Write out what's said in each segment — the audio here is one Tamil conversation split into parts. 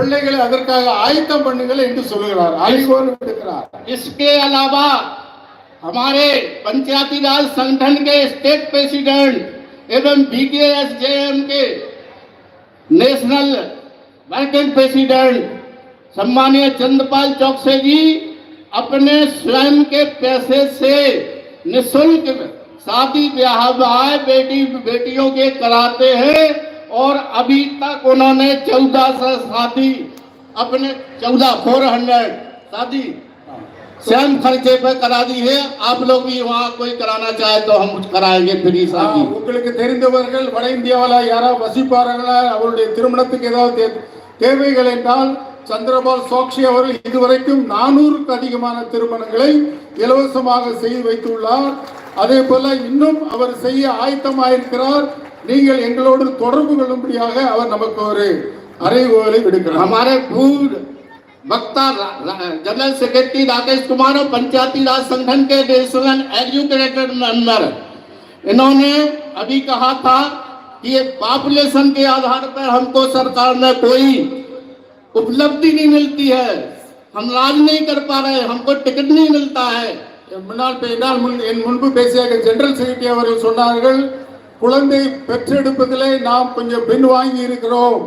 பிள்ளைகளை அதற்காக ஆயத்தம் பண்ணுங்கள் என்று சொல்லுகிறார் அழைகோல் விடுக்கிறார் इसके अलावा हमारे पंचायती राज संगठन के स्टेट प्रेसिडेंट एवं बीकेएसजेएम के नेशनल वर्किंग प्रेसिडेंट सम्मानीय चंद्रपाल चौकसे जी अपने स्वयं के पैसे से निशुल्क शादी ब्याह ब्याह बेटी बेटियों के कराते हैं और अभी तक उन्होंने चौदह सौ शादी अपने चौदह फोर हंड्रेड शादी स्वयं खर्चे पे करा दी है आप लोग भी वहाँ कोई कराना चाहे तो हम कराएंगे फ्री ஆ, शादी உங்களுக்கு தெரிந்தவர்கள் வட இந்தியாவில் யாராவது வசிப்பார்களா அவருடைய திருமணத்துக்கு ஏதாவது தே- தேவைகள் என்றால் சந்திரபால் சோக்ஷி அவர்கள் இதுவரைக்கும் நானூறுக்கு அதிகமான திருமணங்களை இலவசமாக செய்து வைத்துள்ளார் அதே போல இன்னும் அவர் செய்ய ஆயத்தமாயிருக்கிறார் நீங்கள் எங்களோடு தொடர்பு கொள்ளும்படியாக அவர் நமக்கு ஒரு அறைகோலை விடுக்கிறார் हमारे पूर्व वक्ता रा- रा- जनरल सेक्रेटरी राकेश कुमार और पंचायती राज संगठन के नेशनल एजुकेटेड मेंबर इन्होंने अभी कहा था कि ये पॉपुलेशन के आधार पर हमको सरकार में कोई उपलब्धि नहीं मिलती है हम राज नहीं कर पा रहे हमको टिकट नहीं मिलता है முன்னால் பே- என்னால் முன் என் முன்பு பேசிய ஜெனரல் செக்ரட்டரி அவர்கள் சொன்னார்கள் குழந்தை பெற்றெடுப்பதிலே நாம் கொஞ்சம் பின் வாங்கி இருக்கிறோம்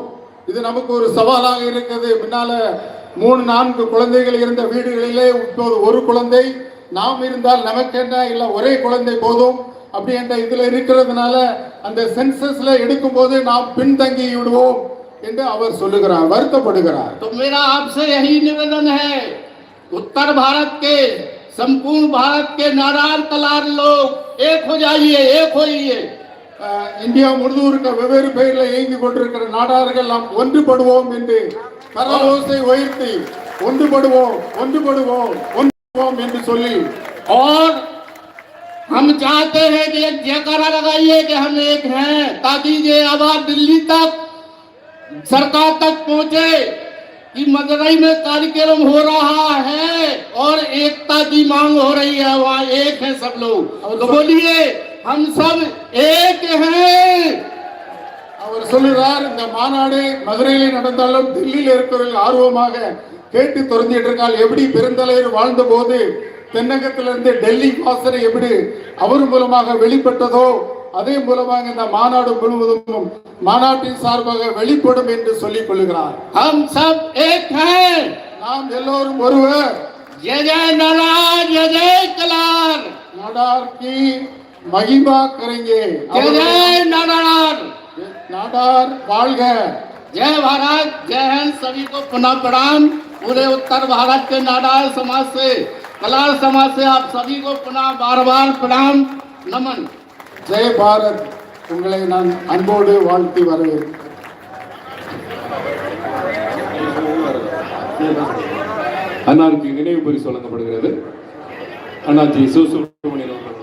இது நமக்கு ஒரு சவாலாக இருக்கிறது முன்னால மூணு நான்கு குழந்தைகள் இருந்த வீடுகளிலே இப்போது ஒரு குழந்தை நாம் இருந்தால் நமக்கு என்ன இல்லை ஒரே குழந்தை போதும் அப்படி என்ற இதுல இருக்கிறதுனால அந்த சென்சஸ்ல எடுக்கும்போது நாம் பின்தங்கி விடுவோம் என்று அவர் சொல்லுகிறார் வருத்தப்படுகிறார் तो मेरा आपसे यही निवेदन है उत्तर भारत के संपूर्ण भारत के नारायण कलार लोग एक हो जाइए एक होइए அஹ், இந்தியா முழுதும் இருக்க வெவ்வேறு பெயரில் இயங்கிக் கொண்டிருக்கிற நாடார்கள் நாம் ஒன்றுபடுவோம் என்று கரவோசை உயர்த்தி ஒன்றுபடுவோம் ஒன்றுபடுவோம் ஒன்றுபடுவோம் என்று சொல்லி और हम चाहते हैं कि एक जयकारा लगाइए कि हम एक हैं ताकि ये आवाज दिल्ली तक सरकार तक पहुंचे कि मदुरई में कार्यक्रम हो रहा है और एकता की मांग हो रही है वहाँ एक है सब लोग तो बोलिए हम सब एक हैं அவர் சொல்லுகிறார் இந்த மாநாடு மதுரையிலே நடந்தாலும் டெல்லியில் இருக்கிறவர்கள் ஆர்வமாக கேட்டு தொடர்ந்துட்டு இருக்கால் எப்படி பெருந்தலைவர் வாழ்ந்த போது தென்னகத்திலிருந்து டெல்லி வாசனை எப்படி அவர் மூலமாக வெளிப்பட்டதோ அதே மூலமாக இந்த மாநாடு முழுவதும் மாநாட்டின் சார்பாக வெளிப்படும் என்று சொல்லிக் கொள்கிறார் हम सब एक हैं நாம் எல்லோரும் ஒருவர் जय जय नारायण जय जय कलार नाडार की महिमा करेंगे जय जय नारायण नाडार வாழ்க जय भारत जय हिंद सभी को पुनः प्रणाम पूरे उत्तर भारत के नाडार समाज से कलार समाज से आप सभी को पुनः बार बार प्रणाम नमन ஜெய் பாரத் உங்களை நான் அன்போடு வாழ்த்தி வரவேற்கிறேன் அன்னாருக்கு நினைவு பரிசு வழங்கப்படுகிறது அண்ணாச்சி சிவசுப்ரமணியன் அவர்கள்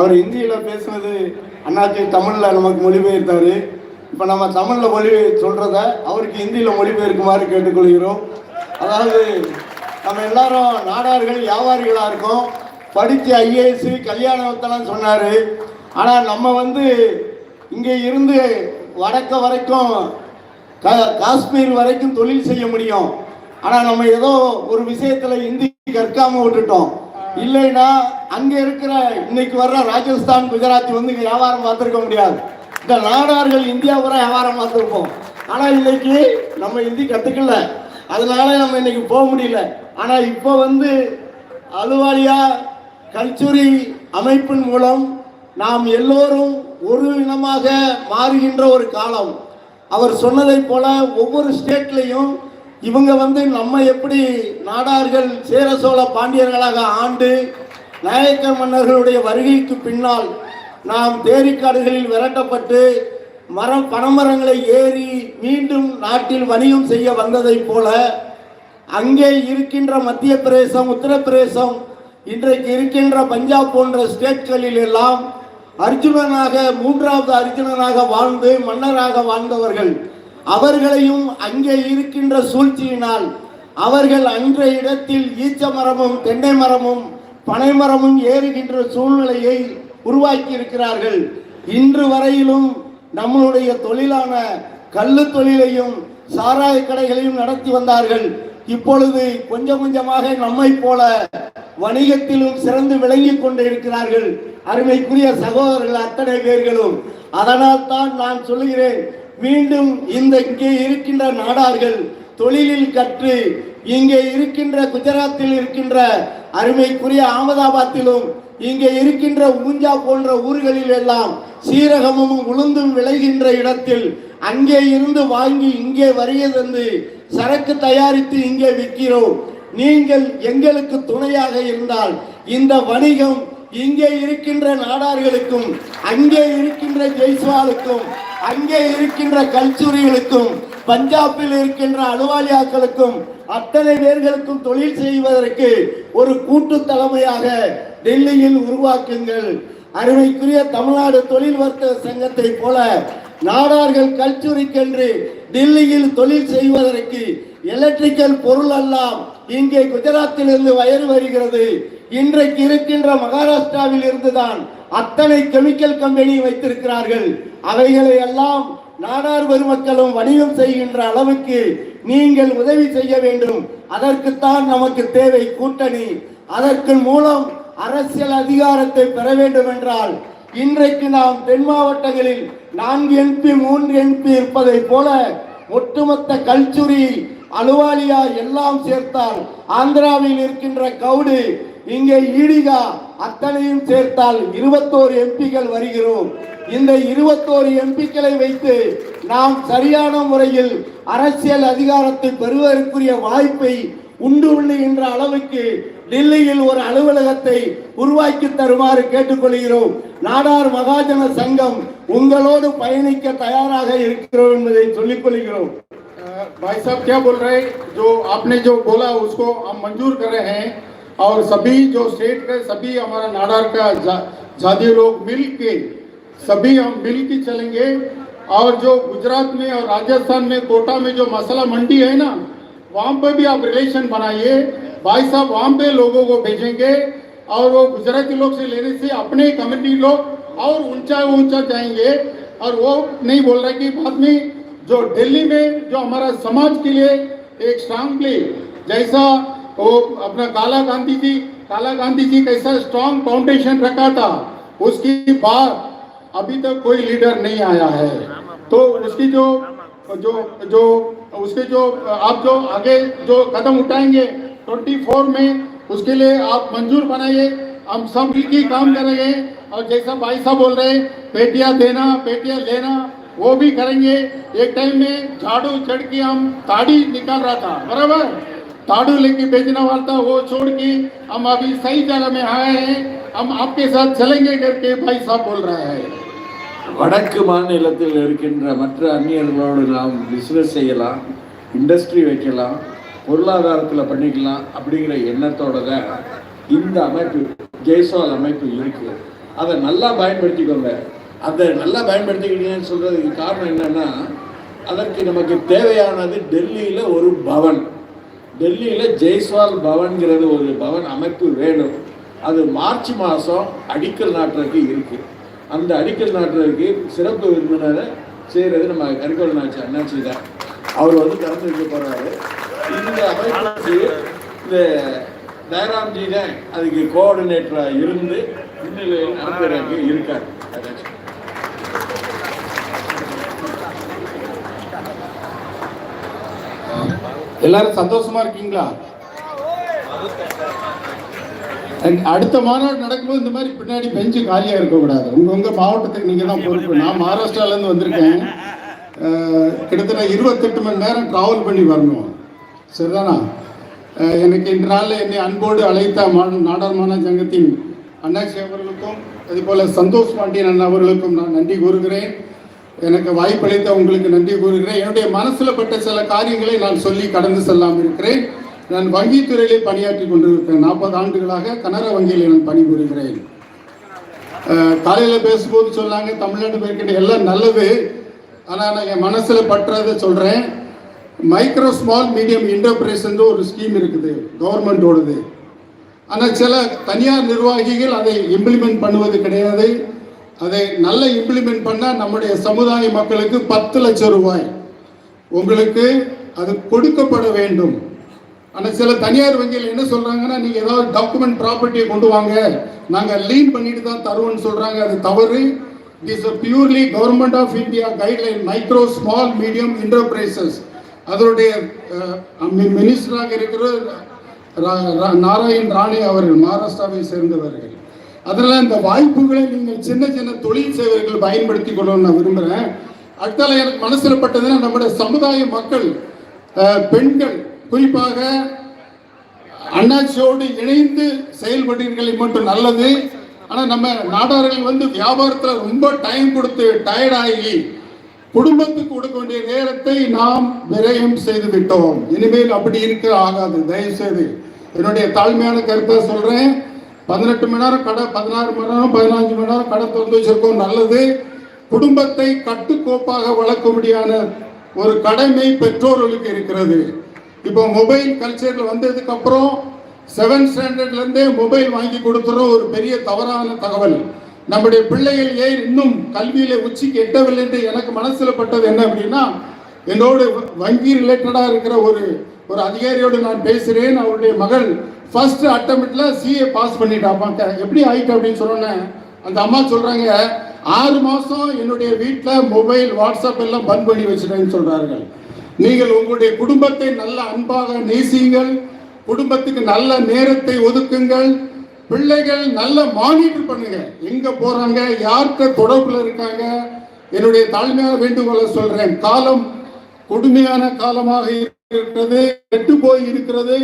அவர் ஹிந்தியில் பேசுனது அண்ணாச்சி தமிழில் நமக்கு மொழிபெயர்த்தாரு. இப்போ நம்ம தமிழில் மொழி சொல்கிறத அவருக்கு ஹிந்தியில் மொழிபெயர்க்குமாறு கேட்டுக்கொள்கிறோம். அதாவது நம்ம எல்லாரும் நாடார்கள் வியாபாரிகளாக இருக்கோம். படித்து ஐஏஎஸ் கல்யாணத்தெல்லாம் சொன்னார். ஆனால் நம்ம வந்து இங்கே இருந்து வடக்க வரைக்கும் கா காஷ்மீர் வரைக்கும் தொழில் செய்ய முடியும். ஆனால் நம்ம ஏதோ ஒரு விஷயத்தில் ஹிந்தி கற்காமல் விட்டுட்டோம். இல்லைன்னா அங்கே இருக்கிற இன்னைக்கு வர்ற ராஜஸ்தான் குஜராத் வந்து வியாபாரம் பார்த்துருக்க முடியாது. இந்த நாடார்கள் இந்தியா பூரா வியாபாரம் பார்த்துருப்போம். ஆனால் இன்னைக்கு நம்ம ஹிந்தி கற்றுக்கல அதனால நம்ம இன்னைக்கு போக முடியல. ஆனால் இப்போ வந்து அலுவாலியா கல்ச்சுரி அமைப்பின் மூலம் நாம் எல்லோரும் ஒரு இனமாக மாறுகின்ற ஒரு காலம். அவர் சொன்னதை போல ஒவ்வொரு ஸ்டேட்லையும் இவங்க வந்து நம்ம எப்படி நாடார்கள் சேர சோழ பாண்டியர்களாக ஆண்டு நாயக்க மன்னர்களுடைய வருகைக்கு பின்னால் நாம் தேரிக்காடுகளில் விரட்டப்பட்டு மரம் பனமரங்களை ஏறி மீண்டும் நாட்டில் வணிகம் செய்ய வந்ததைப் போல அங்கே இருக்கின்ற மத்திய பிரதேசம் உத்தரப்பிரதேசம் இன்றைக்கு இருக்கின்ற பஞ்சாப் போன்ற ஸ்டேட்களில் எல்லாம் அர்ஜுனனாக மூன்றாவது அர்ஜுனனாக வாழ்ந்து மன்னராக வாழ்ந்தவர்கள். அவர்களையும் அங்கே இருக்கின்ற சூழ்ச்சியினால் அவர்கள் அன்றைய இடத்தில் ஈச்ச மரமும் தென்னை மரமும் பனை மரமும் ஏறுகின்ற சூழ்நிலையை உருவாக்கி இருக்கிறார்கள் இன்று வரையிலும் நம்மளுடைய தொழிலான கல்லு தொழிலையும் சாராய கடைகளையும் நடத்தி வந்தார்கள். இப்பொழுது கொஞ்சம் கொஞ்சமாக நம்மை போல வணிகத்திலும் சிறந்து விளங்கிக் கொண்டு இருக்கிறார்கள் அருமைக்குரிய சகோதரர்கள் அத்தனை பேர்களும். அதனால் தான் நான் சொல்லுகிறேன் மீண்டும் இந்த இங்கே இருக்கின்ற நாடார்கள் தொழிலில் கற்று இங்கே இருக்கின்ற குஜராத்தில் இருக்கின்ற அருமைக்குரிய அகமதாபாத்திலும் இங்கே இருக்கின்ற ஊஞ்சா போன்ற ஊர்களில் எல்லாம் சீரகமும் உளுந்தும் விளைகின்ற இடத்தில் அங்கே இருந்து வாங்கி இங்கே வருகை தந்து சரக்கு தயாரித்து இங்கே விற்கிறோம். நீங்கள் எங்களுக்கு துணையாக இருந்தால் இந்த வணிகம் இங்கே இருக்கின்ற நாடார்களுக்கும் அங்கே இருக்கின்ற ஜெய்ஸ்வாலுக்கும் அங்கே இருக்கின்ற கல்ச்சூரிகளுக்கும் பஞ்சாபில் இருக்கின்ற அலுவாலியாக்களுக்கும் அத்தனை பேர்களுக்கும் தொழில் செய்வதற்கு ஒரு கூட்டு தலைமையாக டெல்லியில் உருவாக்குங்கள். அருமைக்குரிய தமிழ்நாடு தொழில் வர்த்தக சங்கத்தை போல நாடார்கள் கல்ச்சுரிக்கென்று டெல்லியில் தொழில் செய்வதற்கு எலக்ட்ரிக்கல் பொருள் எல்லாம் இங்கே குஜராத்தில் இருந்து வயறு வருகிறது. இன்றைக்கு இருக்கின்ற மகாராஷ்டிராவில் இருந்துதான் அத்தனை கெமிக்கல் கம்பெனி வைத்திருக்கிறார்கள். அவைகளை எல்லாம் நாடார் பெருமக்களும் வணிகம் செய்கின்ற அளவுக்கு நீங்கள் உதவி செய்ய வேண்டும். அதற்குத்தான் நமக்கு தேவை கூட்டணி. அதற்கு மூலம் அரசியல் அதிகாரத்தை பெற வேண்டும் என்றால் இன்றைக்கு நாம் தென் மாவட்டங்களில் நான்கு எம்பி மூன்று எம்பி இருப்பதை போல ஒட்டுமொத்த கல்ச்சுரி அலுவாலியா எல்லாம் சேர்த்தால் ஆந்திராவில் இருக்கின்ற கவுடு இங்கே ஈடிகா அத்தனையும் சேர்த்தால் இருபத்தோரு எம்பிகள் வருகிறோம் இந்த இருபத்தோரு எம்பிக்களை வைத்து நாம் சரியான முறையில் அரசியல் அதிகாரத்தை பெறுவதற்குரிய வாய்ப்பை உண்டு உள்ளுகின்ற அளவுக்கு டெல்லியில் ஒரு அலுவலகத்தை உருவாக்கி தருமாறு கேட்டுக்கொள்கிறோம் நாடார் மகாஜன சங்கம் உங்களோடு பயணிக்க தயாராக இருக்கிறோம் என்பதை சொல்லிக் கொள்கிறோம் अ, भाई साहब क्या बोल रहे हैं जो आपने जो बोला उसको हम मंजूर कर रहे हैं और सभी जो स्टेट के सभी हमारा नाडार का जा, लोग मिल के सभी हम मिल के चलेंगे। और जो गुजरात में और राजस्थान में कोटा में जो मसाला मंडी है ना वहाँ पे भी आप रिलेशन बनाइए। भाई साहब वहाँ पे लोगों को भेजेंगे। और वो गुजराती लोग से लेने से अपने कम्युनिटी लोग और ऊँचा ऊँचा जाएँगे। और वो नहीं बोल रहे कि बाद में जो दिल्ली में जो हमारा समाज के लिए एक स्ट्रांगली जैसा वो अपना काला गांधी जी, काला गांधी जी कैसा स्ट्रांग फाउंडेशन रखा था, उसकी बात अभी तक कोई लीडर नहीं आया है। तो उसकी जो जो जो, उसके जो, आप जो आगे जो कदम उठाएँगे 24 में उसके लिए आप मंजूर बनाइए, हम सब मिलकर काम करेंगे। और जैसा भाई साहब बोल रहे पेटियाँ देना, पेटियाँ लेना, वो भी करेंगे। एक टाइम में झाड़ू चढ़ के हम ताड़ी निकाल रहा था, बराबर? ताड़ू लेके बेचने वाला था वो छोड़ के हम अभी सही जगह में आए हैं हम आपके साथ चलेंगे करके भाई साहब बोल रहा है வடக்கு மாநிலத்தில் இருக்கின்ற மற்ற அந்நியர்களோடு நாம் பிஸ்னஸ் செய்யலாம் இண்டஸ்ட்ரி வைக்கலாம் பொருளாதாரத்தில் பண்ணிக்கலாம் அப்படிங்கிற எண்ணத்தோட தான் இந்த அமைப்பு ஜெய்ஸ்வால் அமைப்பு இருக்கு அதை நல்லா பயன்படுத்திக்கோங்க அதை நல்லா பயன்படுத்திக்கிட்டீங்கன்னு சொல்றதுக்கு காரணம் என்னன்னா அதற்கு நமக்கு தேவையானது டெல்லியில் ஒரு பவன் டெல்லியில் ஜெய்ஸ்வால் பவன்கிறது ஒரு பவன் அமைப்பு வேணும். அது மார்ச் மாதம் அடிக்கல் நாட்டுறதுக்கு இருக்குது அந்த அடிக்கல் நாட்டுறதுக்கு சிறப்பு விருந்தினரை செய்கிறது நம்ம கரிகோல் நாச்சு அண்ணாச்சி தான். அவர் வந்து கலந்து வைக்க போகிறாரு இந்த அமைப்பு இந்த தயராம்ஜி தான் அதுக்கு கோஆர்டினேட்டராக இருந்து முன்னிலையில் நடத்துறதுக்கு இருக்கார் அண்ணாச்சி. எல்லாரும் சந்தோஷமா இருக்கீங்களா? அடுத்த மாநாடு நடக்கும்போது இந்த மாதிரி பின்னாடி பெஞ்சு காலியா இருக்கக்கூடாது. உங்க உங்க மாவட்டத்துக்கு நீங்க தான் பொறுப்பு. நான் மகாராஷ்டிரால இருந்து வந்திருக்கேன் கிட்டத்தட்ட இருபத்தெட்டு மணி நேரம் டிராவல் பண்ணி வரணும். சரிதானா? எனக்கு இன்று நாளில் என்னை அன்போடு அழைத்த நாடாளுமன்ற சங்கத்தின் அண்ணாச்சி அவர்களுக்கும் அதே போல சந்தோஷ் பாண்டியன் அண்ணா அவர்களுக்கும் நான் நன்றி கூறுகிறேன். எனக்கு வாய்ப்பளித்த உங்களுக்கு நன்றி கூறுகிறேன். என்னுடைய மனசுல பட்ட சில காரியங்களை நான் சொல்லி கடந்து செல்லாமல் இருக்கிறேன். நான் வங்கித்துறையிலே பணியாற்றி கொண்டிருக்கிறேன் நாற்பது ஆண்டுகளாக கனரா வங்கியில் நான் பணிபுரிகிறேன். அஹ், காலையில பேசும்போது சொன்னாங்க தமிழ்நாடு பேர்கிட்ட எல்லாம் நல்லது. ஆனா நான் என் மனசுல பற்றதை சொல்றேன். மைக்ரோ ஸ்மால் மீடியம் இன்டர்பிரேஷன் ஒரு ஸ்கீம் இருக்குது கவர்மெண்டோடது. ஆனால் சில தனியார் நிர்வாகிகள் அதை இம்ப்ளிமெண்ட் பண்ணுவது கிடையாது. அதை நல்ல இம்ப்ளிமெண்ட் பண்ணால் நம்முடைய சமுதாய மக்களுக்கு பத்து லட்சம் ரூபாய். உங்களுக்கு அது கொடுக்கப்பட வேண்டும். ஆனால் சில தனியார் வங்கிகள் என்ன சொல்கிறாங்கன்னா நீங்கள் ஏதாவது டாக்குமெண்ட் ப்ராப்பர்ட்டியை கொண்டு வாங்க. நாங்கள் லீன் பண்ணிட்டு தான் தருவோம்னு சொல்கிறாங்க அது தவறு. It is purely government of India guideline micro small medium enterprises அதனுடைய மினிஸ்டராக இருக்கிற ரா- ரா- நாராயண் ராணே அவர்கள் மகாராஷ்டிராவை சேர்ந்தவர்கள். அதனால இந்த வாய்ப்புகளை நீங்கள் சின்ன சின்ன தொழில் சேவைகள் பயன்படுத்திக் கொள்ளணும்னு நான் விரும்புகிறேன். அடுத்தால எனக்கு மனசில் பட்டதுன்னா நம்முடைய சமுதாய மக்கள் பெண்கள் குறிப்பாக அண்ணாச்சியோடு இணைந்து செயல்பட்டீர்கள் மட்டும் நல்லது. ஆனால் நம்ம நாடார்கள் வந்து வியாபாரத்தில் ரொம்ப டைம் கொடுத்து டயர்டாகி குடும்பத்துக்கு கொடுக்க வேண்டிய நேரத்தை நாம் விரயம் செய்து விட்டோம். இனிமேல் அப்படி இருக்க ஆகாது. தயவு செய்து என்னுடைய தாழ்மையான கருத்தை சொல்றேன். பதினெட்டு மணி நேரம் கடை பதினாறு மணி நேரம் பதினஞ்சு மணி நேரம் கடை திறந்து வச்சிருக்கோம். நல்லது. குடும்பத்தை கட்டுக்கோப்பாக வளர்க்க ஒரு கடமை பெற்றோர்களுக்கு இருக்கிறது. இப்போ மொபைல் கல்ச்சரில் வந்ததுக்கு அப்புறம் செவன்த் ஸ்டாண்டர்ட்லேருந்தே மொபைல் வாங்கி கொடுத்துற ஒரு பெரிய தவறான தகவல். நம்முடைய பிள்ளைகள் ஏன் இன்னும் கல்வியில உச்சிக்கு எட்டவில்லை என்று எனக்கு மனசில் பட்டது என்ன அப்படின்னா என்னோடு வங்கி ரிலேட்டடாக இருக்கிற ஒரு ஒரு அதிகாரியோடு நான் பேசுகிறேன் அவருடைய மகள் ஃபர்ஸ்ட் அட்டம்ப்ட்ல சிஏ பாஸ் பண்ணிட்டாப்பா. எப்படி ஆயிட்டு அப்படின்னு சொன்னோன்னே அந்த அம்மா சொல்றாங்க ஆறு மாசம் என்னுடைய வீட்டில் மொபைல் வாட்ஸ்அப் எல்லாம் பந்த் பண்ணி வச்சுட்டேன்னு சொல்றார்கள். நீங்கள் உங்களுடைய குடும்பத்தை நல்ல அன்பாக நேசியுங்கள். குடும்பத்துக்கு நல்ல நேரத்தை ஒதுக்குங்கள். பிள்ளைகள் நல்ல மானிட்டர் பண்ணுங்க. எங்க போறாங்க? யார்கிட்ட தொடர்புல இருக்காங்க? என்னுடைய தாழ்மையான வேண்டுகோளை சொல்றேன். காலம் கொடுமையான காலமாக இருக்கிறது கெட்டு போய் இருக்கிறது.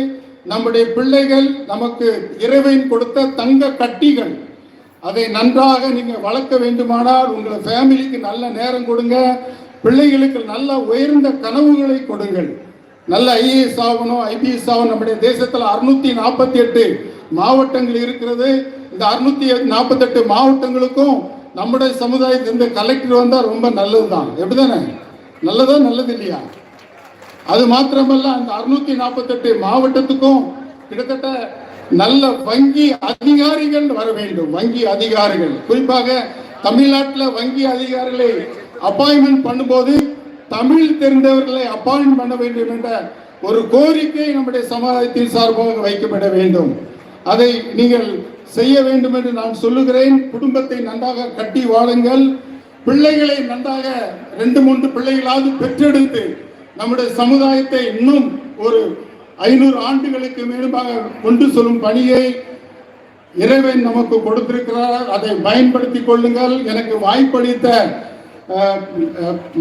நம்முடைய பிள்ளைகள் நமக்கு இறைவன் கொடுத்த தங்க கட்டிகள். அதை நன்றாக நீங்கள் வளர்க்க வேண்டுமானால் உங்களை ஃபேமிலிக்கு நல்ல நேரம் கொடுங்க. பிள்ளைகளுக்கு நல்ல உயர்ந்த கனவுகளை கொடுங்கள். நல்ல ஐஏஎஸ் ஆகணும் ஐபிஎஸ் ஆகணும். நம்முடைய தேசத்தில் அறுநூத்தி நாற்பத்தி எட்டு மாவட்டங்கள் இருக்கிறது. இந்த அறுநூத்தி நாற்பத்தெட்டு மாவட்டங்களுக்கும் நம்முடைய சமுதாயத்திலிருந்து கலெக்டர் வந்தால் ரொம்ப நல்லது தான் எப்படிதானே? நல்லதா நல்லது இல்லையா? அது மாத்திரமல்ல அந்த அறுநூத்தி நாற்பத்தெட்டு மாவட்டத்துக்கும் கிட்டத்தட்ட நல்ல வங்கி அதிகாரிகள் வர வேண்டும். வங்கி அதிகாரிகள். குறிப்பாக தமிழ்நாட்டில் வங்கி அதிகாரிகளை அப்பாயின்மெண்ட் பண்ணும்போது தமிழ் தெரிந்தவர்களை அப்பாயின்ட் பண்ண வேண்டும் என்ற ஒரு கோரிக்கை நம்முடைய சமுதாயத்தின் சார்பாக வைக்கப்பட வேண்டும். அதை நீங்கள் செய்ய வேண்டும் என்று நான் சொல்லுகிறேன். குடும்பத்தை நன்றாக கட்டி வாழுங்கள். பிள்ளைகளை நன்றாக ரெண்டு மூன்று பிள்ளைகளாவது பெற்றெடுத்து நம்முடைய சமுதாயத்தை இன்னும் ஒரு ஐநூறு ஆண்டுகளுக்கு மேலுமாக கொண்டு செல்லும் பணியை இறைவன் நமக்கு கொடுத்திருக்கிறார். அதை பயன்படுத்திக் கொள்ளுங்கள். எனக்கு வாய்ப்பளித்த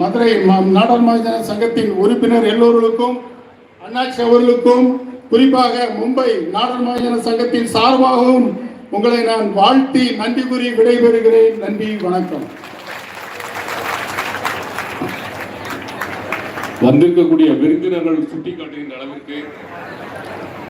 மதுரை நாடாளுமன்ற சங்கத்தின் உறுப்பினர் எல்லோருக்கும் அண்ணாச்சி அவர்களுக்கும் குறிப்பாக மும்பை நாடாளுமன்ற சங்கத்தின் சார்பாகவும் உங்களை நான் வாழ்த்தி நன்றி கூறி விடைபெறுகிறேன். நன்றி வணக்கம். வந்திருக்கக்கூடிய விருந்தினர்கள் சுட்டிக்காட்டுகின்ற அளவிற்கு